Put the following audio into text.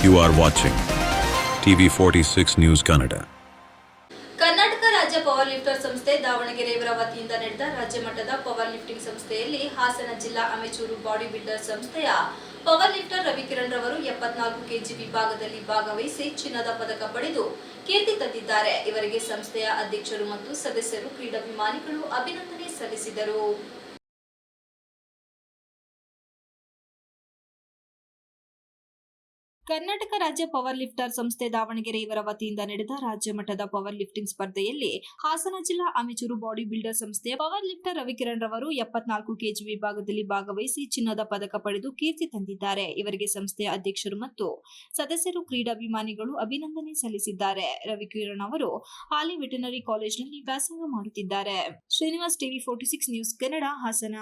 You are watching TV46 News Kannada. Karnataka ರಾಜ್ಯ power lifter ಸಂಸ್ಥೆ ದಾವಣಗೆರೆ ಇವರ ವತಿಯಿಂದ ನಡೆದ ರಾಜ್ಯ ಮಟ್ಟದ ಪವರ್ ಲಿಫ್ಟಿಂಗ್ ಸಂಸ್ಥೆಯಲ್ಲಿ ಹಾಸನ ಜಿಲ್ಲಾ ಅಮೆಚೂರು ಬಾಡಿ ಬಿಲ್ಡರ್ ಸಂಸ್ಥೆಯ ಪವರ್ ಲಿಫ್ಟರ್ ರವಿಕಿರಣ್ ರವರು ಎಪ್ಪತ್ನಾಲ್ಕು ಕೆಜಿ ವಿಭಾಗದಲ್ಲಿ ಭಾಗವಹಿಸಿ ಚಿನ್ನದ ಪದಕ ಪಡೆದು ಕೀರ್ತಿ ತಂದಿದ್ದಾರೆ ಇವರಿಗೆ ಸಂಸ್ಥೆಯ ಅಧ್ಯಕ್ಷರು ಮತ್ತು ಸದಸ್ಯರು ಕ್ರೀಡಾಭಿಮಾನಿಗಳು ಅಭಿನಂದನೆ ಸಲ್ಲಿಸಿದರು ಕರ್ನಾಟಕ ರಾಜ್ಯ ಪವರ್ ಲಿಫ್ಟರ್ ಸಂಸ್ಥೆ ದಾವಣಗೆರೆ ಇವರ ವತಿಯಿಂದ ನಡೆದ ರಾಜ್ಯ ಮಟ್ಟದ ಪವರ್ ಲಿಫ್ಟಿಂಗ್ ಸ್ಪರ್ಧೆಯಲ್ಲಿ ಹಾಸನ ಜಿಲ್ಲಾ ಅಮೆಚೂರು ಬಾಡಿ ಬಿಲ್ಡರ್ ಸಂಸ್ಥೆಯ ಪವರ್ ಲಿಫ್ಟರ್ ರವಿಕಿರಣ್ ರವರು ಎಪ್ಪತ್ನಾಲ್ಕು ಕೆಜಿ ವಿಭಾಗದಲ್ಲಿ ಭಾಗವಹಿಸಿ ಚಿನ್ನದ ಪದಕ ಪಡೆದು ಕೀರ್ತಿ ತಂದಿದ್ದಾರೆ. ಇವರಿಗೆ ಸಂಸ್ಥೆಯ ಅಧ್ಯಕ್ಷರು ಮತ್ತು ಸದಸ್ಯರು ಕ್ರೀಡಾಭಿಮಾನಿಗಳು ಅಭಿನಂದನೆ ಸಲ್ಲಿಸಿದ್ದಾರೆ. ರವಿಕಿರಣ್ ಅವರು ಹಾಲಿ ವೆಟನರಿ ಕಾಲೇಜಿನಲ್ಲಿ ವ್ಯಾಸಂಗ ಮಾಡುತ್ತಿದ್ದಾರೆ. Srinivas TV forty six news Kannada Hassan.